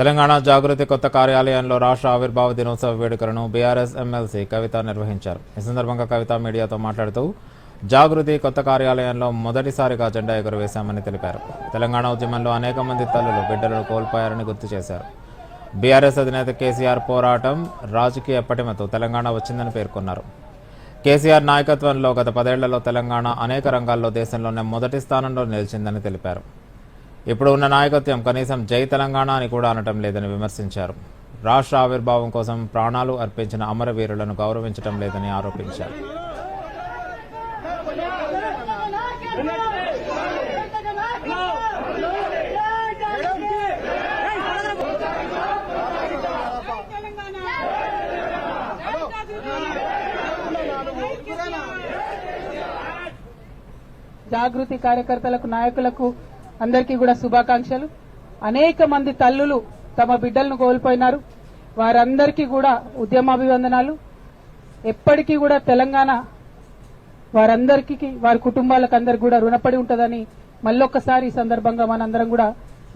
తెలంగాణ జాగృతి కొత్త కార్యాలయంలో రాష్ట్ర ఆవిర్భావ దినోత్సవ వేడుకలను బీఆర్ఎస్ ఎమ్మెల్సీ కవిత నిర్వహించారు. ఈ సందర్భంగా కవిత మీడియాతో మాట్లాడుతూ జాగృతి కొత్త కార్యాలయంలో మొదటిసారిగా జెండా ఎగురవేశామని తెలిపారు. తెలంగాణ ఉద్యమంలో అనేక మంది తల్లులు బిడ్డలను కోల్పోయారని గుర్తు చేశారు. బీఆర్ఎస్ అధినేత కేసీఆర్ పోరాటం రాజకీయ పటిమతో తెలంగాణ వచ్చిందని పేర్కొన్నారు. కేసీఆర్ నాయకత్వంలో గత పదేళ్ళలో తెలంగాణ అనేక రంగాల్లో దేశంలోనే మొదటి స్థానంలో నిలిచిందని తెలిపారు. ఇప్పుడు ఉన్న నాయకత్వం కనీసం జై తెలంగాణ అని కూడా అనటం లేదని విమర్శించారు. రాష్ట్ర ఆవిర్భావం కోసం ప్రాణాలు అర్పించిన అమరవీరులను గౌరవించటం లేదని ఆరోపించారు. జాగృతి కార్యకర్తలకు నాయకులకు అందరికీ కూడా శుభాకాంక్షలు. అనేక మంది తల్లులు తమ బిడ్డలను కోల్పోయినారు. వారందరికీ కూడా ఉద్యమాభివందనాలు. ఎప్పటికీ కూడా తెలంగాణ వారందరికీ వారి కుటుంబాలకు అందరికి కూడా రుణపడి ఉంటుందని మళ్ళొక్కసారి ఈ సందర్భంగా మనందరం కూడా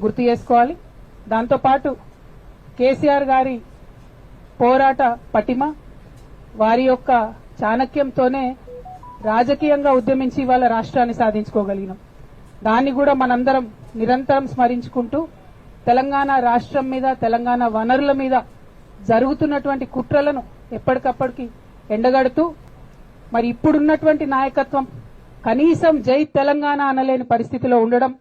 గుర్తు చేసుకోవాలి. దాంతోపాటు కేసీఆర్ గారి పోరాట పటిమ వారి యొక్క చాణక్యంతోనే రాజకీయంగా ఉద్యమించి వాళ్ళ రాష్ట్రాన్ని సాధించుకోగలిగినాం. దాన్ని కూడా మనందరం నిరంతరం స్మరించుకుంటూ తెలంగాణ రాష్ట్రం మీద తెలంగాణ వనరుల మీద జరుగుతున్నటువంటి కుట్రలను ఎప్పటికప్పటికి ఎండగడుతూ మరి ఇప్పుడున్నటువంటి నాయకత్వం కనీసం జై తెలంగాణ అనలేని పరిస్థితిలో ఉండడం